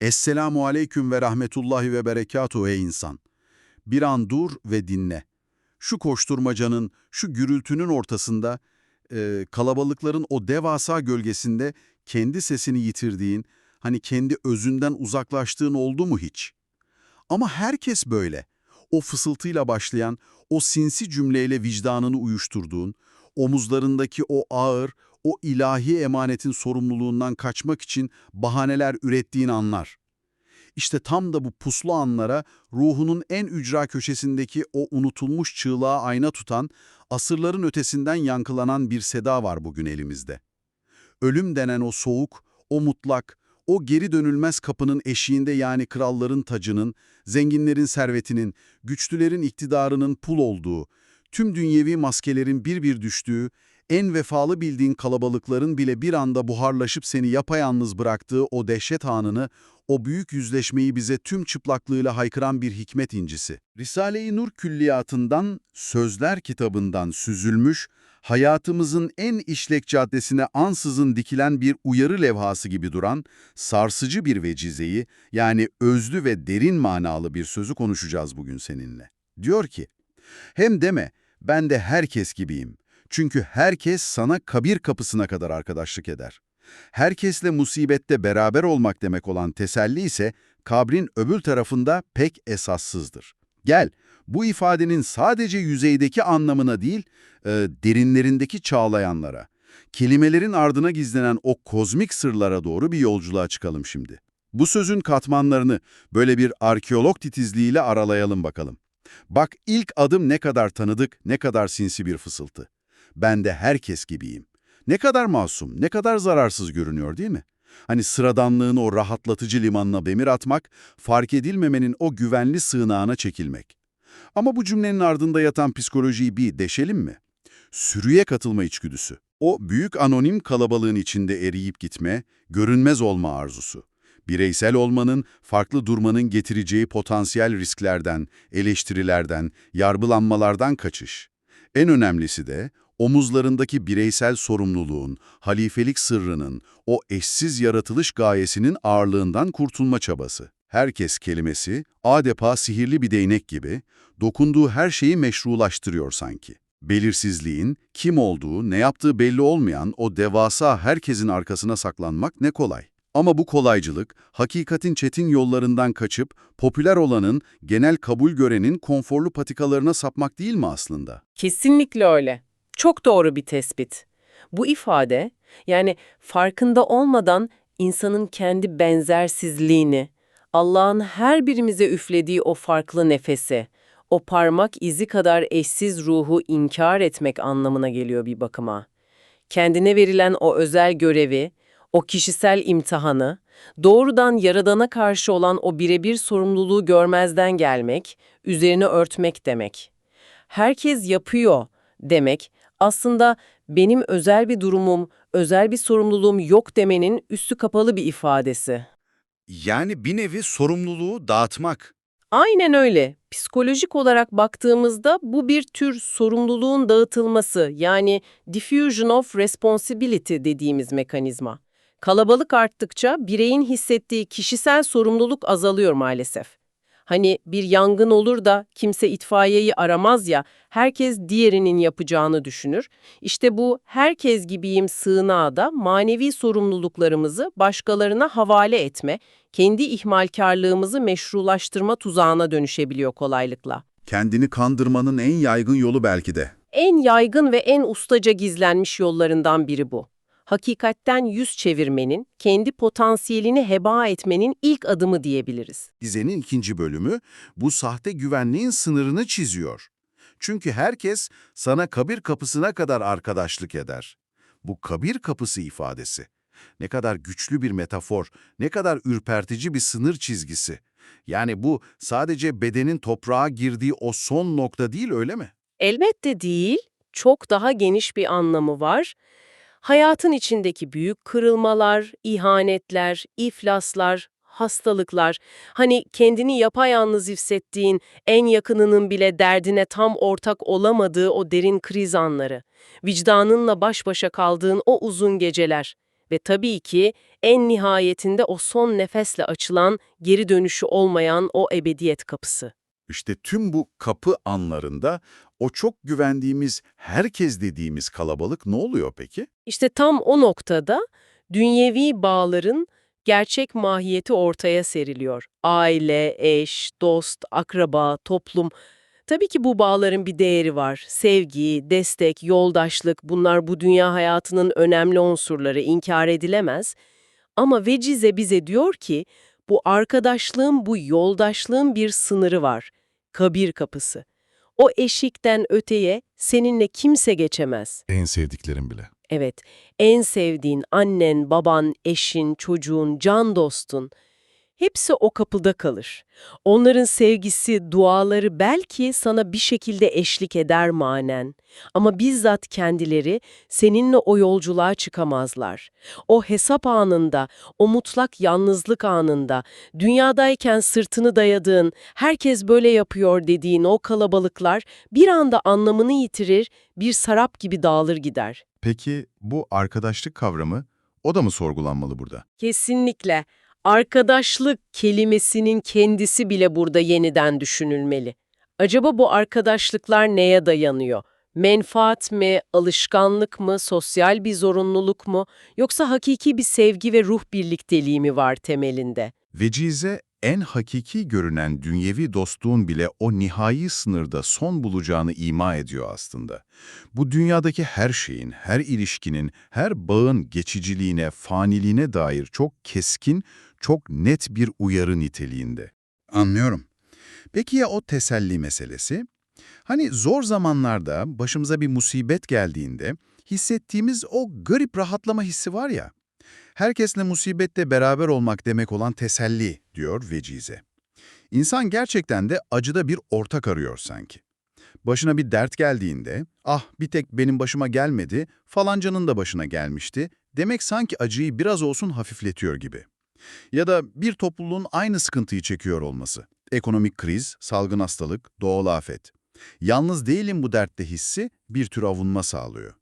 Esselamu aleyküm ve rahmetullahi ve berekatuhu ey insan. Bir an dur ve dinle. Şu koşturmacanın, şu gürültünün ortasında, e, kalabalıkların o devasa gölgesinde kendi sesini yitirdiğin, hani kendi özünden uzaklaştığın oldu mu hiç? Ama herkes böyle. O fısıltıyla başlayan, o sinsi cümleyle vicdanını uyuşturduğun, omuzlarındaki o ağır, o ilahi emanetin sorumluluğundan kaçmak için bahaneler ürettiğin anlar. İşte tam da bu puslu anlara ruhunun en ücra köşesindeki o unutulmuş çığlığa ayna tutan, asırların ötesinden yankılanan bir seda var bugün elimizde. Ölüm denen o soğuk, o mutlak, o geri dönülmez kapının eşiğinde yani kralların tacının, zenginlerin servetinin, güçlülerin iktidarının pul olduğu, tüm dünyevi maskelerin bir bir düştüğü, en vefalı bildiğin kalabalıkların bile bir anda buharlaşıp seni yapayalnız bıraktığı o dehşet anını, o büyük yüzleşmeyi bize tüm çıplaklığıyla haykıran bir hikmet incisi. Risale-i Nur külliyatından, Sözler kitabından süzülmüş, hayatımızın en işlek caddesine ansızın dikilen bir uyarı levhası gibi duran, sarsıcı bir vecizeyi, yani özlü ve derin manalı bir sözü konuşacağız bugün seninle. Diyor ki, hem deme, ben de herkes gibiyim. Çünkü herkes sana kabir kapısına kadar arkadaşlık eder. Herkesle musibette beraber olmak demek olan teselli ise kabrin öbür tarafında pek esassızdır. Gel, bu ifadenin sadece yüzeydeki anlamına değil, e, derinlerindeki çağlayanlara, kelimelerin ardına gizlenen o kozmik sırlara doğru bir yolculuğa çıkalım şimdi. Bu sözün katmanlarını böyle bir arkeolog titizliğiyle aralayalım bakalım. Bak ilk adım ne kadar tanıdık, ne kadar sinsi bir fısıltı. Ben de herkes gibiyim. Ne kadar masum, ne kadar zararsız görünüyor değil mi? Hani sıradanlığın o rahatlatıcı limanına demir atmak, fark edilmemenin o güvenli sığınağına çekilmek. Ama bu cümlenin ardında yatan psikolojiyi bir deşelim mi? Sürüye katılma içgüdüsü. O büyük anonim kalabalığın içinde eriyip gitme, görünmez olma arzusu. Bireysel olmanın, farklı durmanın getireceği potansiyel risklerden, eleştirilerden, yargılanmalardan kaçış. En önemlisi de omuzlarındaki bireysel sorumluluğun, halifelik sırrının, o eşsiz yaratılış gayesinin ağırlığından kurtulma çabası. Herkes kelimesi adeta sihirli bir değnek gibi dokunduğu her şeyi meşrulaştırıyor sanki. Belirsizliğin, kim olduğu, ne yaptığı belli olmayan o devasa herkesin arkasına saklanmak ne kolay. Ama bu kolaycılık, hakikatin çetin yollarından kaçıp, popüler olanın, genel kabul görenin konforlu patikalarına sapmak değil mi aslında? Kesinlikle öyle. Çok doğru bir tespit. Bu ifade, yani farkında olmadan insanın kendi benzersizliğini, Allah'ın her birimize üflediği o farklı nefesi, o parmak izi kadar eşsiz ruhu inkar etmek anlamına geliyor bir bakıma. Kendine verilen o özel görevi, o kişisel imtihanı, doğrudan Yaradan'a karşı olan o birebir sorumluluğu görmezden gelmek, üzerine örtmek demek. Herkes yapıyor demek, aslında benim özel bir durumum, özel bir sorumluluğum yok demenin üstü kapalı bir ifadesi. Yani bir nevi sorumluluğu dağıtmak. Aynen öyle. Psikolojik olarak baktığımızda bu bir tür sorumluluğun dağıtılması yani diffusion of responsibility dediğimiz mekanizma. Kalabalık arttıkça bireyin hissettiği kişisel sorumluluk azalıyor maalesef. Hani bir yangın olur da kimse itfaiyeyi aramaz ya, herkes diğerinin yapacağını düşünür. İşte bu herkes gibiyim sığınağı da manevi sorumluluklarımızı başkalarına havale etme, kendi ihmalkarlığımızı meşrulaştırma tuzağına dönüşebiliyor kolaylıkla. Kendini kandırmanın en yaygın yolu belki de. En yaygın ve en ustaca gizlenmiş yollarından biri bu. Hakikatten yüz çevirmenin, kendi potansiyelini heba etmenin ilk adımı diyebiliriz. Dizenin ikinci bölümü bu sahte güvenliğin sınırını çiziyor. Çünkü herkes sana kabir kapısına kadar arkadaşlık eder. Bu kabir kapısı ifadesi. Ne kadar güçlü bir metafor, ne kadar ürpertici bir sınır çizgisi. Yani bu sadece bedenin toprağa girdiği o son nokta değil öyle mi? Elbette değil, çok daha geniş bir anlamı var. Hayatın içindeki büyük kırılmalar, ihanetler, iflaslar, hastalıklar, hani kendini yapayalnız hissettiğin, en yakınının bile derdine tam ortak olamadığı o derin kriz anları, vicdanınla baş başa kaldığın o uzun geceler Ve tabii ki en nihayetinde o son nefesle açılan, geri dönüşü olmayan o ebediyet kapısı. İşte tüm bu kapı anlarında o çok güvendiğimiz, herkes dediğimiz kalabalık ne oluyor peki? İşte tam o noktada dünyevi bağların gerçek mahiyeti ortaya seriliyor. Aile, eş, dost, akraba, toplum. Tabii ki bu bağların bir değeri var. Sevgi, destek, yoldaşlık bunlar bu dünya hayatının önemli unsurları inkar edilemez. Ama Vecize bize diyor ki bu arkadaşlığın, bu yoldaşlığın bir sınırı var. Kabir kapısı. O eşikten öteye seninle kimse geçemez. En sevdiklerim bile. Evet, en sevdiğin annen, baban, eşin, çocuğun, can dostun hepsi o kapıda kalır. Onların sevgisi, duaları belki sana bir şekilde eşlik eder manen. Ama bizzat kendileri seninle o yolculuğa çıkamazlar. O hesap anında, o mutlak yalnızlık anında, dünyadayken sırtını dayadığın, herkes böyle yapıyor dediğin o kalabalıklar bir anda anlamını yitirir, bir sarap gibi dağılır gider. Peki bu arkadaşlık kavramı o da mı sorgulanmalı burada? Kesinlikle. Arkadaşlık kelimesinin kendisi bile burada yeniden düşünülmeli. Acaba bu arkadaşlıklar neye dayanıyor? Menfaat mi, alışkanlık mı, sosyal bir zorunluluk mu, yoksa hakiki bir sevgi ve ruh birlikteliği mi var temelinde? Vecize en hakiki görünen dünyevi dostluğun bile o nihai sınırda son bulacağını ima ediyor aslında. Bu dünyadaki her şeyin, her ilişkinin, her bağın geçiciliğine, faniliğine dair çok keskin, çok net bir uyarı niteliğinde. Anlıyorum. Peki ya o teselli meselesi? Hani zor zamanlarda başımıza bir musibet geldiğinde hissettiğimiz o garip rahatlama hissi var ya, herkesle musibette beraber olmak demek olan teselli, diyor Vecize. İnsan gerçekten de acıda bir ortak arıyor sanki. Başına bir dert geldiğinde, ah bir tek benim başıma gelmedi, falancanın da başına gelmişti, demek sanki acıyı biraz olsun hafifletiyor gibi. Ya da bir topluluğun aynı sıkıntıyı çekiyor olması. Ekonomik kriz, salgın hastalık, doğal afet. Yalnız değilim bu dertte hissi bir tür avunma sağlıyor.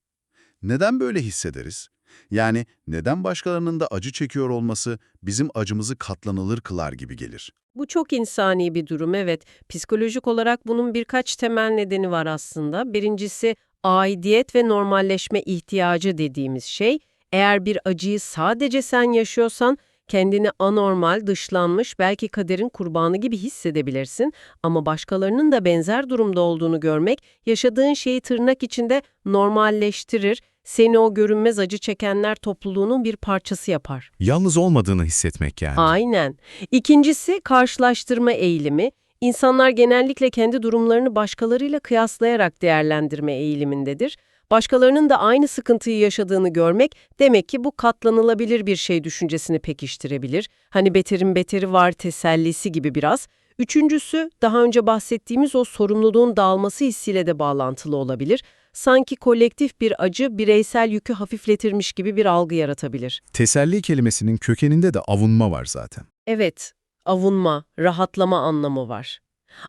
Neden böyle hissederiz? Yani neden başkalarının da acı çekiyor olması bizim acımızı katlanılır kılar gibi gelir? Bu çok insani bir durum evet. Psikolojik olarak bunun birkaç temel nedeni var aslında. Birincisi aidiyet ve normalleşme ihtiyacı dediğimiz şey. Eğer bir acıyı sadece sen yaşıyorsan kendini anormal, dışlanmış, belki kaderin kurbanı gibi hissedebilirsin. Ama başkalarının da benzer durumda olduğunu görmek, yaşadığın şeyi tırnak içinde normalleştirir, seni o görünmez acı çekenler topluluğunun bir parçası yapar. Yalnız olmadığını hissetmek yani. Aynen. İkincisi karşılaştırma eğilimi. İnsanlar genellikle kendi durumlarını başkalarıyla kıyaslayarak değerlendirme eğilimindedir. Başkalarının da aynı sıkıntıyı yaşadığını görmek demek ki bu katlanılabilir bir şey düşüncesini pekiştirebilir. Hani beterin beteri var tesellisi gibi biraz. Üçüncüsü daha önce bahsettiğimiz o sorumluluğun dağılması hissiyle de bağlantılı olabilir. Sanki kolektif bir acı bireysel yükü hafifletirmiş gibi bir algı yaratabilir. Teselli kelimesinin kökeninde de avunma var zaten. Evet, avunma, rahatlama anlamı var.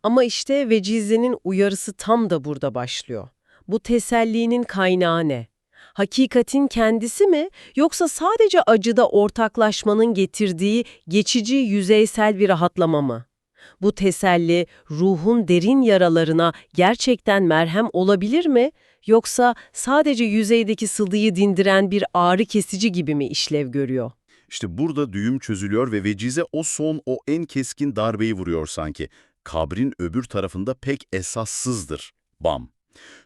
Ama işte Vecize'nin uyarısı tam da burada başlıyor. Bu tesellinin kaynağı ne? Hakikatin kendisi mi yoksa sadece acıda ortaklaşmanın getirdiği geçici yüzeysel bir rahatlama mı? Bu teselli ruhun derin yaralarına gerçekten merhem olabilir mi yoksa sadece yüzeydeki sıldıyı dindiren bir ağrı kesici gibi mi işlev görüyor? İşte burada düğüm çözülüyor ve Vecize o son, o en keskin darbeyi vuruyor sanki. Kabrin öbür tarafında pek esassızdır. Bam.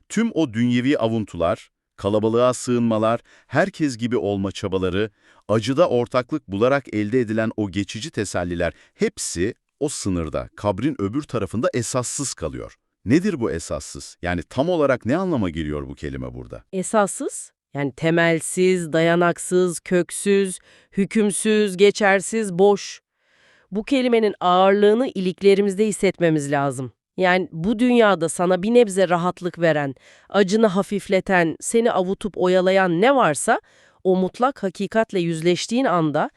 Tüm o dünyevi avuntular, kalabalığa sığınmalar, herkes gibi olma çabaları, acıda ortaklık bularak elde edilen o geçici teselliler hepsi o sınırda, kabrin öbür tarafında esassız kalıyor. Nedir bu esassız? Yani tam olarak ne anlama geliyor bu kelime burada? Esassız, yani temelsiz, dayanaksız, köksüz, hükümsüz, geçersiz, boş. Bu kelimenin ağırlığını iliklerimizde hissetmemiz lazım. Yani bu dünyada sana bir nebze rahatlık veren, acını hafifleten, seni avutup oyalayan ne varsa o mutlak hakikatle yüzleştiğin anda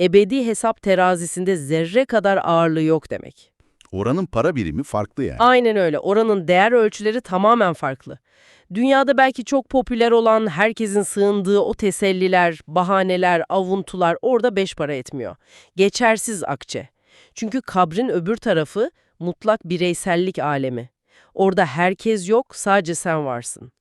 ebedi hesap terazisinde zerre kadar ağırlığı yok demek. Oranın para birimi farklı yani. Aynen öyle. Oranın değer ölçüleri tamamen farklı. Dünyada belki çok popüler olan, herkesin sığındığı o teselliler, bahaneler, avuntular orada beş para etmiyor. Geçersiz akçe. Çünkü kabrin öbür tarafı mutlak bireysellik alemi. Orada herkes yok, sadece sen varsın.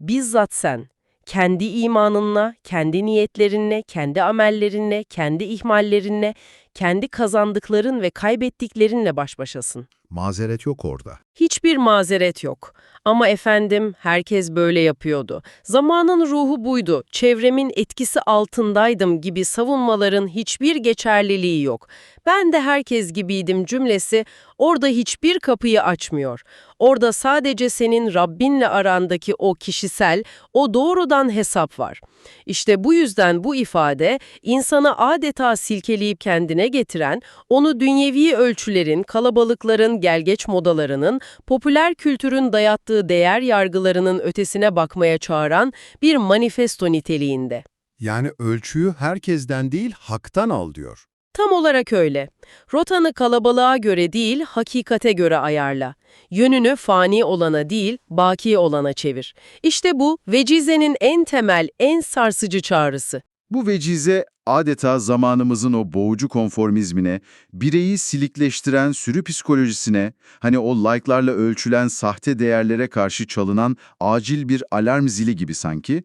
Bizzat sen, kendi imanınla, kendi niyetlerinle, kendi amellerinle, kendi ihmallerinle, kendi kazandıkların ve kaybettiklerinle baş başasın. Mazeret yok orada. Hiçbir mazeret yok. Ama efendim herkes böyle yapıyordu. Zamanın ruhu buydu. Çevremin etkisi altındaydım gibi savunmaların hiçbir geçerliliği yok. Ben de herkes gibiydim cümlesi orada hiçbir kapıyı açmıyor. Orada sadece senin Rabbinle arandaki o kişisel, o doğrudan hesap var. İşte bu yüzden bu ifade insanı adeta silkeleyip kendine getiren, onu dünyevi ölçülerin, kalabalıkların, gelgeç modalarının, popüler kültürün dayattığı değer yargılarının ötesine bakmaya çağıran bir manifesto niteliğinde. Yani ölçüyü herkesten değil haktan al diyor. Tam olarak öyle. Rotanı kalabalığa göre değil, hakikate göre ayarla. Yönünü fani olana değil, baki olana çevir. İşte bu, vecizenin en temel, en sarsıcı çağrısı. Bu vecize adeta zamanımızın o boğucu konformizmine, bireyi silikleştiren sürü psikolojisine, hani o like'larla ölçülen sahte değerlere karşı çalınan acil bir alarm zili gibi sanki,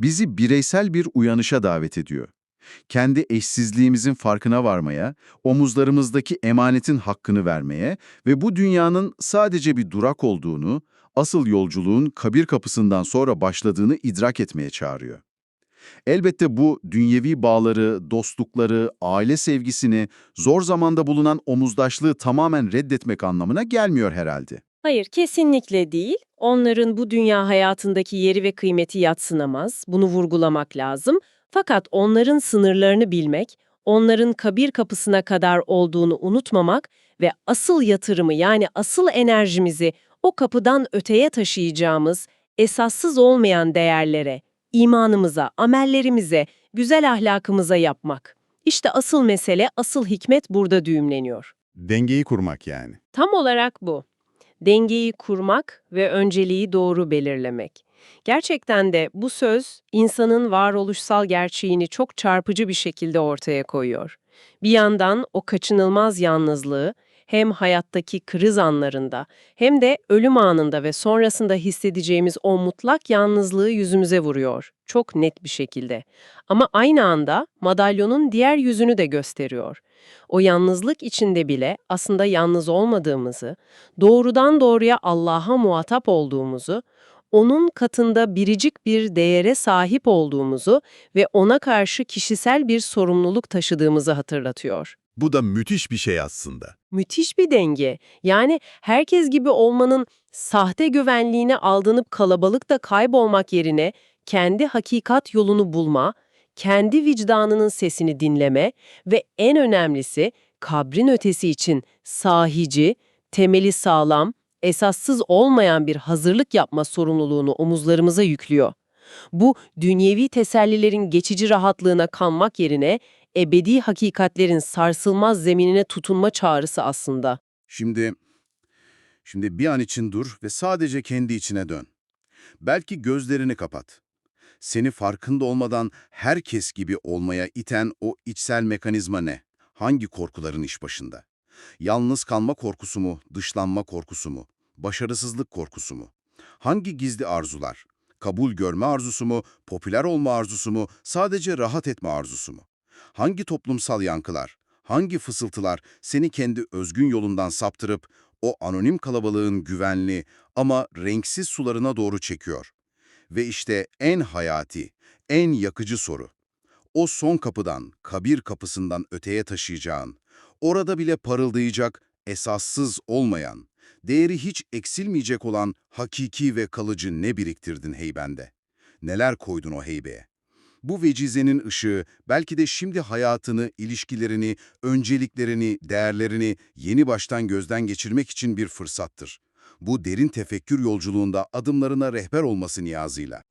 bizi bireysel bir uyanışa davet ediyor. Kendi eşsizliğimizin farkına varmaya, omuzlarımızdaki emanetin hakkını vermeye ve bu dünyanın sadece bir durak olduğunu, asıl yolculuğun kabir kapısından sonra başladığını idrak etmeye çağırıyor. Elbette bu dünyevi bağları, dostlukları, aile sevgisini, zor zamanda bulunan omuzdaşlığı tamamen reddetmek anlamına gelmiyor herhalde. Hayır, kesinlikle değil. Onların bu dünya hayatındaki yeri ve kıymeti yatsınamaz. Bunu vurgulamak lazım. Fakat onların sınırlarını bilmek, onların kabir kapısına kadar olduğunu unutmamak ve asıl yatırımı yani asıl enerjimizi o kapıdan öteye taşıyacağımız, esassız olmayan değerlere, imanımıza, amellerimize, güzel ahlakımıza yapmak. İşte asıl mesele, asıl hikmet burada düğümleniyor. Dengeyi kurmak yani. Tam olarak bu. Dengeyi kurmak ve önceliği doğru belirlemek. Gerçekten de bu söz insanın varoluşsal gerçeğini çok çarpıcı bir şekilde ortaya koyuyor. Bir yandan o kaçınılmaz yalnızlığı hem hayattaki kriz anlarında hem de ölüm anında ve sonrasında hissedeceğimiz o mutlak yalnızlığı yüzümüze vuruyor. Çok net bir şekilde. Ama aynı anda madalyonun diğer yüzünü de gösteriyor. O yalnızlık içinde bile aslında yalnız olmadığımızı, doğrudan doğruya Allah'a muhatap olduğumuzu, onun katında biricik bir değere sahip olduğumuzu ve ona karşı kişisel bir sorumluluk taşıdığımızı hatırlatıyor. Bu da müthiş bir şey aslında. Müthiş bir denge. Yani herkes gibi olmanın sahte güvenliğine aldanıp kalabalıkta kaybolmak yerine kendi hakikat yolunu bulma, kendi vicdanının sesini dinleme ve en önemlisi kabrin ötesi için sahici, temeli sağlam, esassız olmayan bir hazırlık yapma sorumluluğunu omuzlarımıza yüklüyor. Bu dünyevi tesellilerin geçici rahatlığına kanmak yerine ebedi hakikatlerin sarsılmaz zeminine tutunma çağrısı aslında. Şimdi, şimdi bir an için dur ve sadece kendi içine dön. Belki gözlerini kapat. Seni farkında olmadan herkes gibi olmaya iten o içsel mekanizma ne? Hangi korkuların iş başında? Yalnız kalma korkusu mu, dışlanma korkusu mu, başarısızlık korkusu mu? Hangi gizli arzular? Kabul görme arzusu mu, popüler olma arzusu mu, sadece rahat etme arzusu mu? Hangi toplumsal yankılar, hangi fısıltılar seni kendi özgün yolundan saptırıp o anonim kalabalığın güvenli ama renksiz sularına doğru çekiyor? Ve işte en hayati, en yakıcı soru. O son kapıdan, kabir kapısından öteye taşıyacağın, orada bile parıldayacak, esassız olmayan, değeri hiç eksilmeyecek olan hakiki ve kalıcı ne biriktirdin heybende? Neler koydun o heybeye? Bu vecizenin ışığı belki de şimdi hayatını, ilişkilerini, önceliklerini, değerlerini yeni baştan gözden geçirmek için bir fırsattır. Bu derin tefekkür yolculuğunda adımlarına rehber olması niyazıyla.